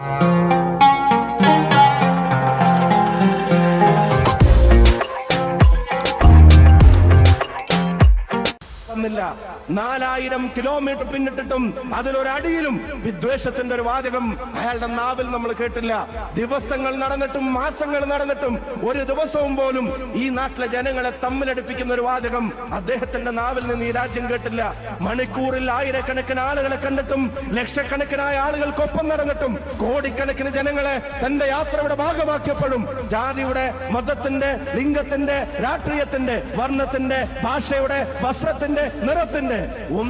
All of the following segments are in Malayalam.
Thank you. നാലായിരം കിലോമീറ്റർ പിന്നിട്ടിട്ടും അതിലൊരടിയിലും വിദ്വേഷത്തിന്റെ ഒരു വാചകം അയാളുടെ നാവിൽ നമ്മൾ കേട്ടില്ല. ദിവസങ്ങൾ നടന്നിട്ടും മാസങ്ങൾ നടന്നിട്ടും ഒരു ദിവസവും പോലും ഈ നാട്ടിലെ ജനങ്ങളെ തമ്മിലടിപ്പിക്കുന്ന ഒരു വാചകം അദ്ദേഹത്തിന്റെ നാവിൽ നിന്ന് ഈ രാജ്യം കേട്ടില്ല. മണിക്കൂറിൽ ആയിരക്കണക്കിന് ആളുകളെ കണ്ടിട്ടും ലക്ഷക്കണക്കിനായ ആളുകൾക്കൊപ്പം നടന്നിട്ടും കോടിക്കണക്കിന് ജനങ്ങളെ തന്റെ യാത്രയുടെ ഭാഗമാക്കിയപ്പോഴും ജാതിയുടെ മതത്തിന്റെ ലിംഗത്തിന്റെ രാഷ്ട്രീയത്തിന്റെ വർണത്തിന്റെ ഭാഷയുടെ വസ്ത്രത്തിന്റെ നിറത്തിന്റെ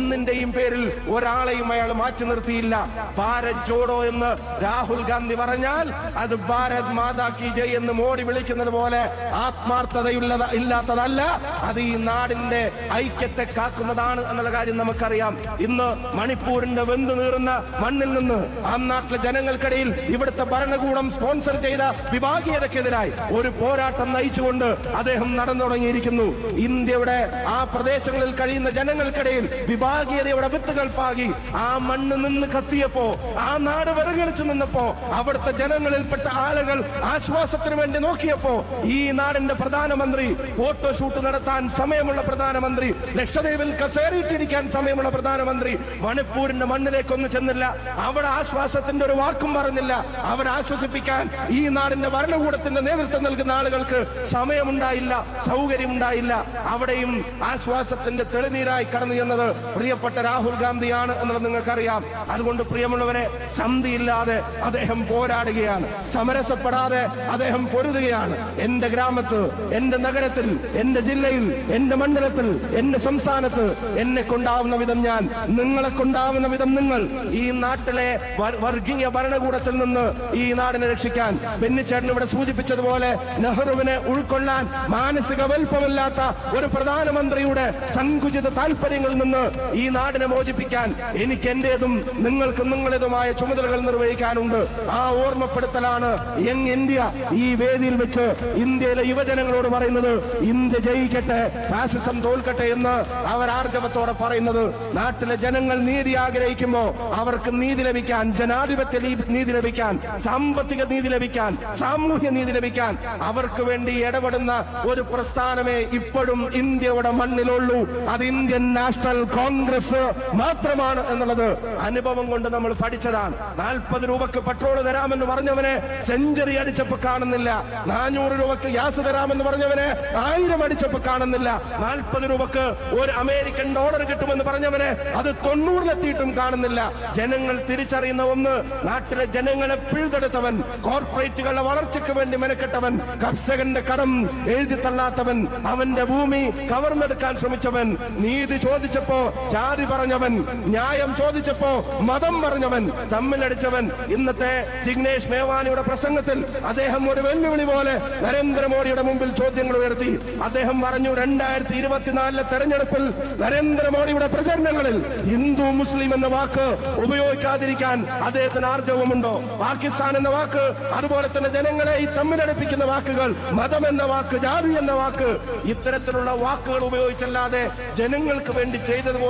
ഒന്നിന്റെയും പേരിൽ ഒരാളെയും അയാൾ മാറ്റി നിർത്തിയില്ല. ഭാരത് ജോഡോ എന്ന് രാഹുൽ ഗാന്ധി പറഞ്ഞാൽ അത് ഭാരത് മാതാ കി ജയ് എന്ന് മോഡി വിളിക്കുന്നത് പോലെ ആത്മാർത്ഥതയുള്ള ഇല്ലാത്തതല്ല. അത് ഈ നാടിന്റെ ഐക്യത്തെ കാക്കുന്നതാണ് എന്നുള്ള കാര്യം നമുക്കറിയാം. ഇന്ന് മണിപ്പൂരിന്റെ വെന്തു നീറുന്ന മണ്ണിൽ നിന്ന് ആ നാട്ടിലെ ജനങ്ങൾക്കിടയിൽ ഇവിടുത്തെ ഭരണകൂടം സ്പോൺസർ ചെയ്ത വിഭാഗീയതക്കെതിരായി ഒരു പോരാട്ടം നയിച്ചുകൊണ്ട് അദ്ദേഹം നടന്നു തുടങ്ങിയിരിക്കുന്നു ഇന്ത്യയുടെ ആ പ്രദേശങ്ങളിൽ കഴിയുന്ന ജനങ്ങൾക്കിടയിൽ വിഭാഗീയതയുടെ വിത്തുകൾ പാകി. ആ മണ്ണ് നിന്ന് കത്തിയപ്പോ ആ നാട് വിറങ്ങലിച്ചു നിന്നപ്പോ അവിടുത്തെ ജനങ്ങളിൽപ്പെട്ട ആളുകൾ ആശ്വാസത്തിന് വേണ്ടി നോക്കിയപ്പോ ഈ നാടിന്റെ പ്രധാനമന്ത്രി ഫോട്ടോ ഷൂട്ട് നടത്താൻ സമയമുള്ള പ്രധാനമന്ത്രി ലക്ഷദ്വീപിൽ കസേറിയിട്ടിരിക്കാൻ സമയമുള്ള പ്രധാനമന്ത്രി മണിപ്പൂരിന്റെ മണ്ണിലേക്കൊന്നും ചെന്നില്ല. അവിടെ ആശ്വാസത്തിന്റെ ഒരു വാക്കും പറഞ്ഞില്ല. അവരെ ആശ്വസിപ്പിക്കാൻ ഈ നാടിന്റെ ഭരണകൂടത്തിന്റെ നേതൃത്വം നൽകുന്ന ആളുകൾക്ക് സമയമുണ്ടായില്ല സൗകര്യമുണ്ടായില്ല. അവിടെയും ആശ്വാസത്തിന്റെ തെളിനീരായി കടന്നു ചെന്നത് പ്രിയപ്പെട്ട രാഹുൽ ഗാന്ധിയാണ് എന്നുള്ളത് നിങ്ങൾക്കറിയാം. അതുകൊണ്ട് പ്രിയമുള്ളവരെ സന്ധിയില്ലാതെ അദ്ദേഹം പോരാടുകയാണ്. സമരസപ്പെടാതെ അദ്ദേഹം പൊരുതുകയാണ്. എന്റെ ഗ്രാമത്ത് എന്റെ നഗരത്തിൽ എന്റെ ജില്ലയിൽ എന്റെ മണ്ഡലത്തിൽ എന്റെ സംസ്ഥാനത്ത് എന്നെ കൊണ്ടാവുന്ന വിധം ഞാൻ നിങ്ങളെ കൊണ്ടാവുന്ന വിധം നിങ്ങൾ ഈ നാട്ടിലെ വർ- വർഗീയ ഭരണകൂടത്തിൽ നിന്ന് ഈ നാടിനെ രക്ഷിക്കാൻ ബെന്നിച്ചേട്ടൻ ഇവിടെ സൂചിപ്പിച്ചതുപോലെ നെഹ്റുവിനെ ഉൾക്കൊള്ളാൻ മാനസിക വലുപ്പമില്ലാത്ത ഒരു പ്രധാനമന്ത്രിയുടെ സങ്കുചിത താല്പര്യങ്ങളിൽ നിന്ന് ഈ നാടിനെ മോചിപ്പിക്കാൻ എനിക്ക് എന്റേതും നിങ്ങൾക്ക് നിങ്ങളേതുമായ ചുമതലകൾ നിർവഹിക്കാനുണ്ട്. ആ ഓർമ്മപ്പെടുത്തലാണ് യങ് ഇന്ത്യ ഈ വേദിയിൽ വെച്ച് ഇന്ത്യയിലെ യുവജനങ്ങളോട് പറയുന്നത് ഇന്ത്യ ജയിക്കട്ടെ ഫാസിസം തോൽക്കട്ടെ എന്ന് അവർ ആർജവത്തോടെ പറയുന്നത്. നാട്ടിലെ ജനങ്ങൾ നീതി ആഗ്രഹിക്കുമ്പോൾ അവർക്ക് നീതി ലഭിക്കാൻ ജനാധിപത്യ നീതി ലഭിക്കാൻ സാമ്പത്തിക നീതി ലഭിക്കാൻ സാമൂഹ്യ നീതി ലഭിക്കാൻ അവർക്ക് വേണ്ടി ഇടപെടുന്ന ഒരു പ്രസ്ഥാനമേ ഇപ്പോഴും ഇന്ത്യയുടെ മണ്ണിലുള്ളൂ. അത് ഇന്ത്യൻ നാഷണൽ കോൺഗ്രസ് മാത്രമാണ് എന്നുള്ളത് അനുഭവം കൊണ്ട് നമ്മൾ പഠിച്ചതാണ്. നാൽപ്പത് രൂപക്ക് പെട്രോൾ തരാമെന്ന് പറഞ്ഞവനെ സെഞ്ചുറി അടിച്ചപ്പോ കാണുന്നില്ല. നാനൂറ് രൂപക്ക് ഗ്യാസ് തരാമെന്ന് പറഞ്ഞവനെ ആയിരം അടിച്ചപ്പോ കാണുന്നില്ല. നാൽപ്പത് രൂപക്ക് ഒരു അമേരിക്കൻ ഡോളർ കിട്ടുമെന്ന് പറഞ്ഞവനെ അത് തൊണ്ണൂറിലെത്തിയിട്ടും കാണുന്നില്ല. ജനങ്ങൾ തിരിച്ചറിയുന്ന ഒന്ന് നാട്ടിലെ ജനങ്ങളെ പിഴുതെടുത്തവൻ കോർപ്പറേറ്റുകളുടെ വളർച്ചയ്ക്ക് വേണ്ടി മെനക്കെട്ടവൻ കർഷകന്റെ കടം എഴുതി തള്ളാത്തവൻ അവന്റെ ഭൂമി കവർന്നെടുക്കാൻ ശ്രമിച്ചവൻ നീതി ചോദിച്ചപ്പോ ജാതി പറഞ്ഞവൻ ന്യായം ചോദിച്ചപ്പോ മതം പറഞ്ഞവൻ തമ്മിലടിച്ചവൻ ഇന്നത്തെ ജിഗ്നേഷ് മേവാനിയുടെ പ്രസംഗത്തിൽ അദ്ദേഹം ഒരു വെല്ലുവിളി പോലെ നരേന്ദ്രമോദിയുടെ മുമ്പിൽ ചോദ്യങ്ങൾ ഉയർത്തി. അദ്ദേഹം പറഞ്ഞു രണ്ടായിരത്തി ഇരുപത്തിനാലിലെ തെരഞ്ഞെടുപ്പിൽ നരേന്ദ്രമോദിയുടെ പ്രചരണങ്ങളിൽ ഹിന്ദു മുസ്ലിം എന്ന വാക്ക് ഉപയോഗിക്കാതിരിക്കാൻ അദ്ദേഹത്തിന് ആർജവമുണ്ടോ? പാകിസ്ഥാൻ എന്ന വാക്ക് അതുപോലെ തന്നെ ജനങ്ങളെ ഈ തമ്മിലടിപ്പിക്കുന്ന വാക്കുകൾ മതം എന്ന വാക്ക് ജാതി എന്ന വാക്ക് ഇത്തരത്തിലുള്ള വാക്കുകൾ ഉപയോഗിച്ചല്ലാതെ ജനങ്ങൾക്ക് വേണ്ടി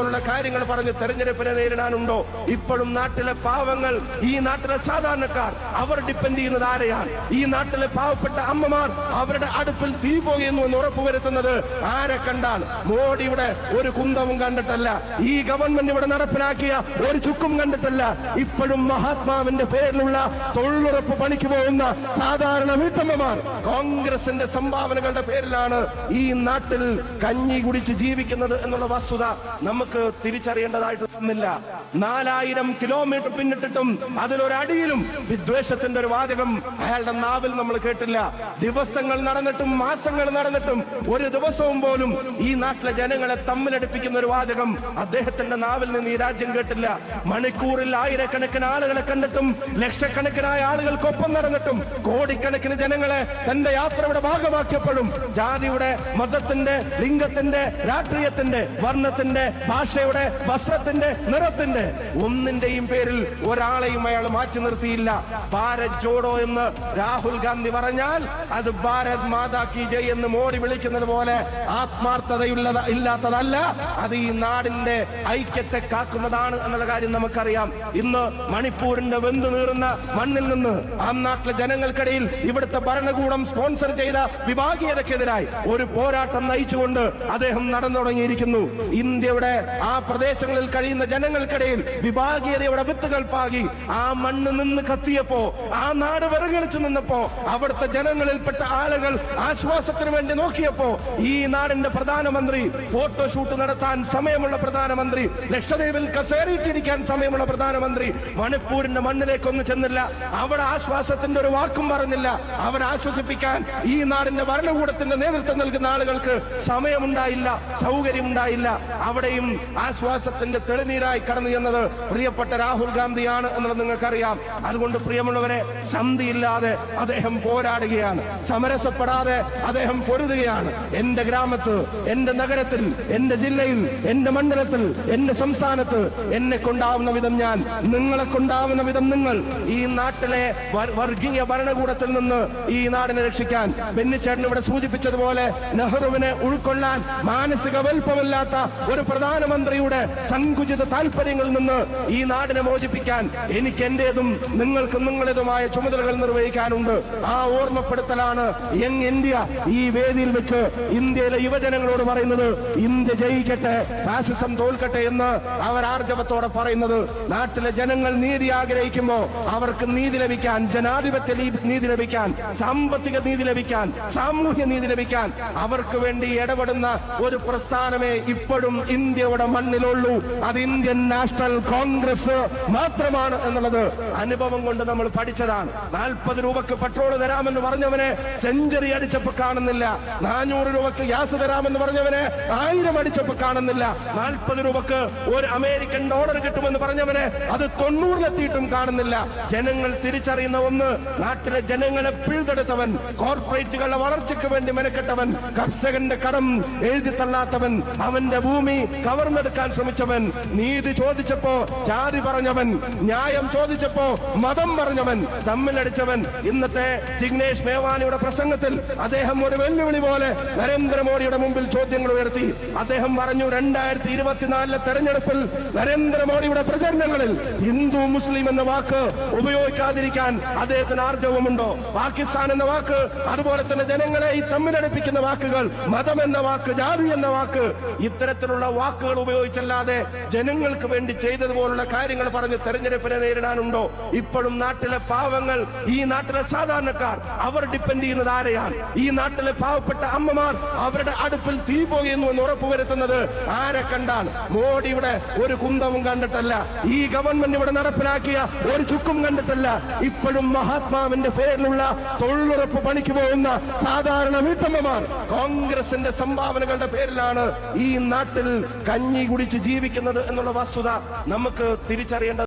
ചെയ്തതുപോലുള്ള കാര്യങ്ങൾ പറഞ്ഞ് തെരഞ്ഞെടുപ്പിനെ നേരിടാനുണ്ടോ? ഇപ്പോഴും നാട്ടിലെ പാവങ്ങൾ ഈ നാട്ടിലെ സാധാരണക്കാർ അവർ ഡിപ്പെൻഡ് ചെയ്യുന്നത് ആരെയാണ്? ഈ നാട്ടിലെ പാവപ്പെട്ട അമ്മമാർ അവരുടെ അടുപ്പിൽ തീ പോകുന്നു എന്ന് ഉറപ്പുവരുത്തുന്നത് ആരെ കണ്ടാൽ മോഡിയുടെ ഒരു കുന്തവും കണ്ടിട്ടല്ല. ഈ ഗവൺമെന്റ് ഇവിടെ നടപ്പിലാക്കിയ ഒരു ചുക്കും കണ്ടിട്ടല്ല. ഇപ്പോഴും മഹാത്മാവിന്റെ പേരിലുള്ള തൊഴിലുറപ്പ് പണിക്ക് പോകുന്ന സാധാരണ വീട്ടമ്മമാർ കോൺഗ്രസിന്റെ സംഭാവനകളുടെ പേരിലാണ് ഈ നാട്ടിൽ കഞ്ഞി കുടിച്ച് ജീവിക്കുന്നത് എന്നുള്ള വസ്തുത നമുക്ക് തിരിച്ചറിയേണ്ടതായിട്ട് തന്നില്ല നാലായിരം കിലോമീറ്റർ പിന്നിട്ടിട്ടും അതിലൊരടിയിലും വിദ്വേഷത്തിന്റെ ഒരു വാചകം അയാളുടെ നാവിൽ നമ്മൾ കേട്ടില്ല. ദിവസങ്ങൾ നടന്നിട്ടും മാസങ്ങൾ നടന്നിട്ടും ഒരു ദിവസവും പോലും ഈ നാട്ടിലെ ജനങ്ങളെ തമ്മിലടിപ്പിക്കുന്ന ഒരു വാചകം അദ്ദേഹത്തിന്റെ നാവിൽ നിന്ന് ഈ രാജ്യം കേട്ടില്ല. മണിക്കൂറിൽ ആയിരക്കണക്കിന് ആളുകളെ കണ്ടിട്ടും ലക്ഷക്കണക്കിനായ ആളുകൾക്കൊപ്പം നടന്നിട്ടും കോടിക്കണക്കിന് ജനങ്ങളെ തന്റെ യാത്രയുടെ ഭാഗമാക്കിയപ്പോഴും ജാതിയുടെ മതത്തിന്റെ ലിംഗത്തിന്റെ രാഷ്ട്രീയത്തിന്റെ വർണത്തിന്റെ ഭാഷയുടെ വസ്ത്രത്തിന്റെ നിറത്തിന്റെ ഒന്നിന്റെയും പേരിൽ ഒരാളെയും അയാൾ മാറ്റി നിർത്തിയില്ല. ഭാരത് ജോഡോ എന്ന് രാഹുൽ ഗാന്ധി പറഞ്ഞാൽ അത് ഭാരത് മാതാ കി ജയ് എന്ന് മോഡി വിളിക്കുന്നത് പോലെ ആത്മാർത്ഥതയുള്ളത് ഇല്ലാത്തതല്ല. അത് ഈ നാടിന്റെ ഐക്യത്തെ കാക്കുന്നതാണ് എന്നുള്ള കാര്യം നമുക്കറിയാം. ഇന്ന് മണിപ്പൂരിന്റെ വെന്തു നീറുന്ന മണ്ണിൽ നിന്ന് ആ നാട്ടിലെ ജനങ്ങൾക്കിടയിൽ ഇവിടുത്തെ ഭരണകൂടം സ്പോൺസർ ചെയ്ത വിഭാഗീയതക്കെതിരായി ഒരു പോരാട്ടം നയിച്ചുകൊണ്ട് അദ്ദേഹം നടന്നു തുടങ്ങിയിരിക്കുന്നു ഇന്ത്യയുടെ ആ പ്രദേശങ്ങളിൽ കഴിയുന്ന ജനങ്ങൾക്കിടയിൽ വിഭാഗീയതയുടെ വിത്തുകൾ പാകി ആ മണ്ണ് നിന്ന് കത്തിയപ്പോ ആ നാട് വിറങ്ങളിച്ചു നിന്നപ്പോ അവിടുത്തെ ജനങ്ങളിൽപ്പെട്ട ആളുകൾ ആശ്വാസത്തിന് വേണ്ടി നോക്കിയപ്പോ ഈ നാടിന്റെ പ്രധാനമന്ത്രി ഫോട്ടോഷൂട്ട് നടത്താൻ സമയമുള്ള പ്രധാനമന്ത്രി ലക്ഷദ്വീപിൽ കസേറിയിട്ടിരിക്കാൻ സമയമുള്ള പ്രധാനമന്ത്രി മണിപ്പൂരിന്റെ മണ്ണിലേക്ക് ഒന്നും ചെന്നില്ല. അവിടെ ആശ്വാസത്തിന്റെ ഒരു വാക്കും പറഞ്ഞില്ല. അവരെ ആശ്വസിപ്പിക്കാൻ ഈ നാടിന്റെ ഭരണകൂടത്തിന്റെ നേതൃത്വം നൽകുന്ന ആളുകൾക്ക് സമയമുണ്ടായില്ല സൗകര്യമുണ്ടായില്ല. അവിടെയും ആശ്വാസത്തിന്റെ തെളിനീരായി കടന്നു എന്നത് പ്രിയപ്പെട്ട രാഹുൽ ഗാന്ധിയാണ് എന്നുള്ളത് നിങ്ങൾക്കറിയാം. അതുകൊണ്ട് പ്രിയമുള്ളവരെ സന്ധിയില്ലാതെ അദ്ദേഹം പോരാടുകയാണ്. സമരസപ്പെടാതെ അദ്ദേഹം പൊരുതുകയാണ്. എന്റെ ഗ്രാമത്ത് എന്റെ നഗരത്തിൽ എന്റെ ജില്ലയിൽ എന്റെ മണ്ഡലത്തിൽ എന്റെ സംസ്ഥാനത്ത് എന്നെ കൊണ്ടാവുന്ന വിധം ഞാൻ നിങ്ങളെ കൊണ്ടാവുന്ന വിധം നിങ്ങൾ ഈ നാട്ടിലെ വർ- വർഗീയ ഭരണകൂടത്തിൽ നിന്ന് ഈ നാടിനെ രക്ഷിക്കാൻ ബെന്നിച്ചേട്ടൻ ഇവിടെ സൂചിപ്പിച്ചതുപോലെ നെഹ്റുവിനെ ഉൾക്കൊള്ളാൻ മാനസിക വലുപ്പമില്ലാത്ത ഒരു പ്രധാനമന്ത്രിയുടെ സങ്കുചിത താല്പര്യങ്ങളിൽ നിന്ന് ഈ നാടിനെ മോചിപ്പിക്കാൻ എനിക്ക് എന്റേതും നിങ്ങൾക്ക് നിങ്ങളുടേതുമായ ചുമതലകൾ നിർവഹിക്കാനുണ്ട്. ആ ഓർമ്മപ്പെടുത്തലാണ് യങ് ഇന്ത്യ ഈ വേദിയിൽ വെച്ച് ഇന്ത്യയിലെ യുവജനങ്ങളോട് പറയുന്നത് ഇന്ത്യ ജയിക്കട്ടെ ഫാസിസം തോൽക്കട്ടെ എന്ന് അവർ ആർജവത്തോടെ പറയുന്നത്. നാട്ടിലെ ജനങ്ങൾ നീതി ആഗ്രഹിക്കുമ്പോൾ അവർക്ക് നീതി ലഭിക്കാൻ ജനാധിപത്യ നീതി ലഭിക്കാൻ സാമ്പത്തിക നീതി ലഭിക്കാൻ സാമൂഹ്യ നീതി ലഭിക്കാൻ അവർക്ക് വേണ്ടി ഇടപെടുന്ന ഒരു പ്രസ്ഥാനമേ ഇപ്പോഴും ഇന്ത്യയുടെ മണ്ണിലുള്ളൂ. അത് ഇന്ത്യൻ നാഷണൽ കോൺഗ്രസ് മാത്രമാണ് എന്നുള്ളത് അനുഭവം കൊണ്ട് നമ്മൾ പഠിച്ചതാണ്. നാൽപ്പത് രൂപക്ക് പെട്രോൾ തരാമെന്ന് പറഞ്ഞവനെ സെഞ്ചുറി അടിച്ചപ്പോ കാണുന്നില്ല. നാനൂറ് രൂപക്ക് ഗ്യാസ് തരാമെന്ന് പറഞ്ഞവനെ ആയിരം അടിച്ചപ്പോ കാണുന്നില്ല. നാൽപ്പത് രൂപക്ക് ഒരു അമേരിക്കൻ ഡോളർ കിട്ടുമെന്ന് പറഞ്ഞവനെ അത് തൊണ്ണൂറിലെത്തിയിട്ടും കാണുന്നില്ല. ജനങ്ങൾ തിരിച്ചറിയുന്ന ഒന്ന് നാട്ടിലെ ജനങ്ങളെ പിഴുതെടുത്തവൻ കോർപ്പറേറ്റുകളുടെ വളർച്ചയ്ക്ക് വേണ്ടി മെനക്കെട്ടവൻ കർഷകന്റെ കടം എഴുതി തള്ളാത്തവൻ അവന്റെ ഭൂമി കവർന്നെടുക്കാൻ ശ്രമിച്ചവൻ നീതി ചോദിച്ചപ്പോ ചാരി പറഞ്ഞവൻ ന്യായം ചോദിച്ചപ്പോ മതം പറഞ്ഞവൻ തമ്മിലടിച്ചവൻ. ഇന്നത്തെ ജിഗ്നേഷ് മേവാനിയുടെ പ്രസംഗത്തിൽ അദ്ദേഹം ഒരു വെല്ലുവിളി പോലെ നരേന്ദ്രമോദിയുടെ മുമ്പിൽ ചോദ്യങ്ങൾ ഉയർത്തി. അദ്ദേഹം പറഞ്ഞു രണ്ടായിരത്തി ഇരുപത്തിനാലിലെ തെരഞ്ഞെടുപ്പിൽ നരേന്ദ്രമോദിയുടെ പ്രചരണങ്ങളിൽ ഹിന്ദു മുസ്ലിം എന്ന വാക്ക് ഉപയോഗിക്കാതിരിക്കാൻ അദ്ദേഹത്തിന് ആർജവമുണ്ടോ? പാകിസ്ഥാൻ എന്ന വാക്ക് അതുപോലെ തന്നെ ജനങ്ങളെ ഈ തമ്മിലടിപ്പിക്കുന്ന വാക്കുകൾ മതം എന്ന വാക്ക് ജാതി എന്ന വാക്ക് ഇത്തരത്തിലുള്ള വാക്കുകൾ ഉപയോഗിച്ചല്ലാതെ ജനങ്ങൾക്ക് വേണ്ടി ചെയ്തതുപോലുള്ള കാര്യങ്ങൾ പറഞ്ഞ് തെരഞ്ഞെടുപ്പിനെ നേരിടാനുണ്ടോ? ഇപ്പോഴും നാട്ടിലെ പാവങ്ങൾ ഈ നാട്ടിലെ സാധാരണക്കാർ അവർ ഡിപ്പെൻഡ് ചെയ്യുന്നത് ആരെയാണ്? ഈ നാട്ടിലെ പാവപ്പെട്ട അമ്മമാർ അവരുടെ അടുപ്പിൽ തീ പോകുന്നു എന്ന് ഉറപ്പുവരുത്തുന്നത് ആരെ കണ്ടാണ്? മോഡിയുടെ ഒരു കുന്തവും കണ്ടിട്ടല്ല. ഈ ഗവൺമെന്റ് ഇവിടെ നടപ്പിലാക്കിയ ഒരു ചുക്കും കണ്ടിട്ടല്ല. ഇപ്പോഴും മഹാത്മാവിന്റെ പേരിലുള്ള തൊഴിലുറപ്പ് പണിക്ക് പോകുന്ന സാധാരണ വീട്ടമ്മമാർ കോൺഗ്രസിന്റെ സംഭാവനകളുടെ പേരിലാണ് ഈ നാട്ടിൽ കഞ്ഞി കുടിച്ച് ജീവിക്കുന്നത് എന്നുള്ള വസ്തുത നമുക്ക് തിരിച്ചറിയേണ്ടത്